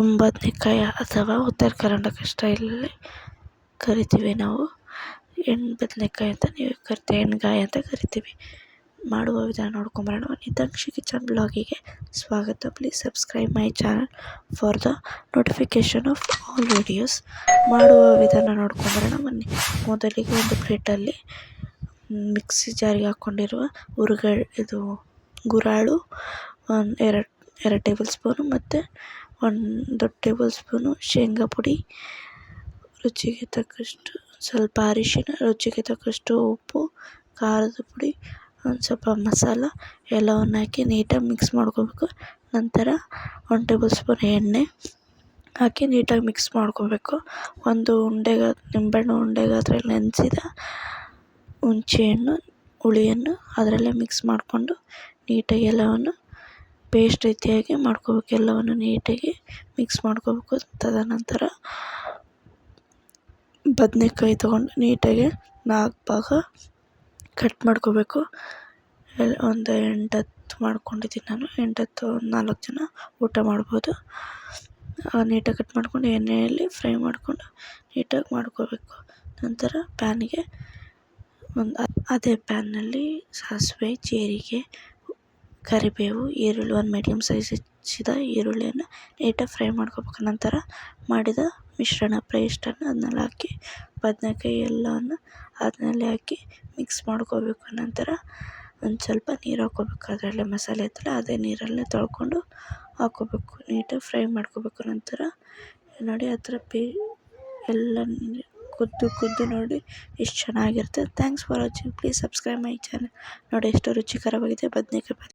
ತುಂಬ ಬದನೇಕಾಯಿ ಅಥವಾ ಉತ್ತರ ಕರ್ನಾಟಕ ಸ್ಟೈಲಲ್ಲಿ ಕರಿತೀವಿ ನಾವು. ಎಣ್ಣೆ ಬದನೇಕಾಯಿ ಅಂತ ನೀವು ಕರಿತೀವಿ, ಎಣ್ಗಾಯಿ ಅಂತ ಕರಿತೀವಿ. ಮಾಡುವ ವಿಧಾನ ನೋಡ್ಕೊಂಬರೋಣ. ನಿತಾಕ್ಷಿ ಕಿಚನ್ ಬ್ಲಾಗಿಗೆ ಸ್ವಾಗತ. Please subscribe my channel for the notification of all videos ಮಾಡುವ ವಿಧಾನ ನೋಡ್ಕೊಂಬರೋಣ. ಬನ್ನಿ. ಮೊದಲಿಗೆ ಒಂದು ಪ್ಲೇಟಲ್ಲಿ ಮಿಕ್ಸಿ ಜಾರಿಗೆ ಹಾಕ್ಕೊಂಡಿರುವ ಹುರುಗಳ್ ಇದು ಗುರಾಳು, ಒಂದು ಎರಡು ಎರಡು ಟೇಬಲ್ ಸ್ಪೂನು ಮತ್ತು ಒಂದು ಟೇಬಲ್ ಸ್ಪೂನು ಶೇಂಗಾ ಪುಡಿ, ರುಚಿಗೆ ತಕ್ಕಷ್ಟು ಸ್ವಲ್ಪ ಅರಿಶಿನ, ರುಚಿಗೆ ತಕ್ಕಷ್ಟು ಉಪ್ಪು, ಖಾರದ ಪುಡಿ, ಒಂದು ಸ್ವಲ್ಪ ಮಸಾಲ ಎಲ್ಲವನ್ನು ಹಾಕಿ ನೀಟಾಗಿ ಮಿಕ್ಸ್ ಮಾಡ್ಕೊಬೇಕು. ನಂತರ ಒಂದು ಟೇಬಲ್ ಸ್ಪೂನ್ ಎಣ್ಣೆ ಹಾಕಿ ನೀಟಾಗಿ ಮಿಕ್ಸ್ ಮಾಡ್ಕೋಬೇಕು. ಒಂದು ಉಂಡೆಗ, ನಿಂಬೆಹಣ್ಣು ಉಂಡೆ ಗಾತ್ರದಲ್ಲಿ ನೆನೆಸಿದ ಹುಂಚೆಹಣ್ಣು ಹುಳಿಯನ್ನು ಅದರಲ್ಲೇ ಮಿಕ್ಸ್ ಮಾಡಿಕೊಂಡು ನೀಟಾಗಿ ಎಲ್ಲವನ್ನು ಪೇಸ್ಟ್ ರೀತಿಯಾಗಿ ಮಾಡ್ಕೊಬೇಕು ಎಲ್ಲವನ್ನು ನೀಟಾಗಿ ಮಿಕ್ಸ್ ಮಾಡ್ಕೊಬೇಕು. ತದನಂತರ ಬದನೇಕಾಯಿ ತೊಗೊಂಡು ನೀಟಾಗಿ ನಾಲ್ಕು ಭಾಗ ಕಟ್ ಮಾಡ್ಕೊಬೇಕು. ಎಲ್ಲ ಒಂದು ಎಂಟು ಹತ್ತು ಮಾಡ್ಕೊಂಡಿದ್ದೀನಿ ನಾನು. ಎಂಟು ಹತ್ತು ನಾಲ್ಕು ಜನ ಊಟ ಮಾಡ್ಬೋದು. ನೀಟಾಗಿ ಕಟ್ ಮಾಡ್ಕೊಂಡು ಎಣ್ಣೆಯಲ್ಲಿ ಫ್ರೈ ಮಾಡಿಕೊಂಡು ನೀಟಾಗಿ ಮಾಡ್ಕೊಬೇಕು. ನಂತರ ಪ್ಯಾನಿಗೆ ಒಂದು ಅದೇ ಪ್ಯಾನ್ನಲ್ಲಿ ಸಾಸಿವೆ, ಜೀರಿಗೆ ಕರಿಬೇವು, ಈರುಳ್ಳಿ ಒಂದು ಮೀಡಿಯಮ್ ಸೈಜ್ ಹೆಚ್ಚಿದ ಈರುಳ್ಳಿಯನ್ನು ನೀಟಾಗಿ ಫ್ರೈ ಮಾಡ್ಕೊಬೇಕು. ನಂತರ ಮಾಡಿದ ಮಿಶ್ರಣ ಪೇಸ್ಟನ್ನು ಅದನ್ನೆಲ್ಲ ಹಾಕಿ ಬದನೇಕಾಯಿ ಎಲ್ಲವನ್ನು ಅದರಲ್ಲಿ ಹಾಕಿ ಮಿಕ್ಸ್ ಮಾಡ್ಕೊಬೇಕು. ನಂತರ ಒಂದು ಸ್ವಲ್ಪ ನೀರು ಹಾಕ್ಕೋಬೇಕು ಅದರಲ್ಲೇ ಮಸಾಲೆ ಇತ್ತಲ್ಲ, ಅದೇ ನೀರಲ್ಲೇ ತೊಳ್ಕೊಂಡು ಹಾಕ್ಕೋಬೇಕು ನೀಟಾಗಿ ಫ್ರೈ ಮಾಡ್ಕೊಬೇಕು. ನಂತರ ನೋಡಿ ಆ ಪೇ ಎಲ್ಲ ಕುದ್ದು ಕುದ್ದು ನೋಡಿ ಎಷ್ಟು ಚೆನ್ನಾಗಿರುತ್ತೆ. Thanks for watching please subscribe my channel ನೋಡಿ ಎಷ್ಟು ರುಚಿಕರವಾಗಿದೆ ಬದನೇಕಾಯಿ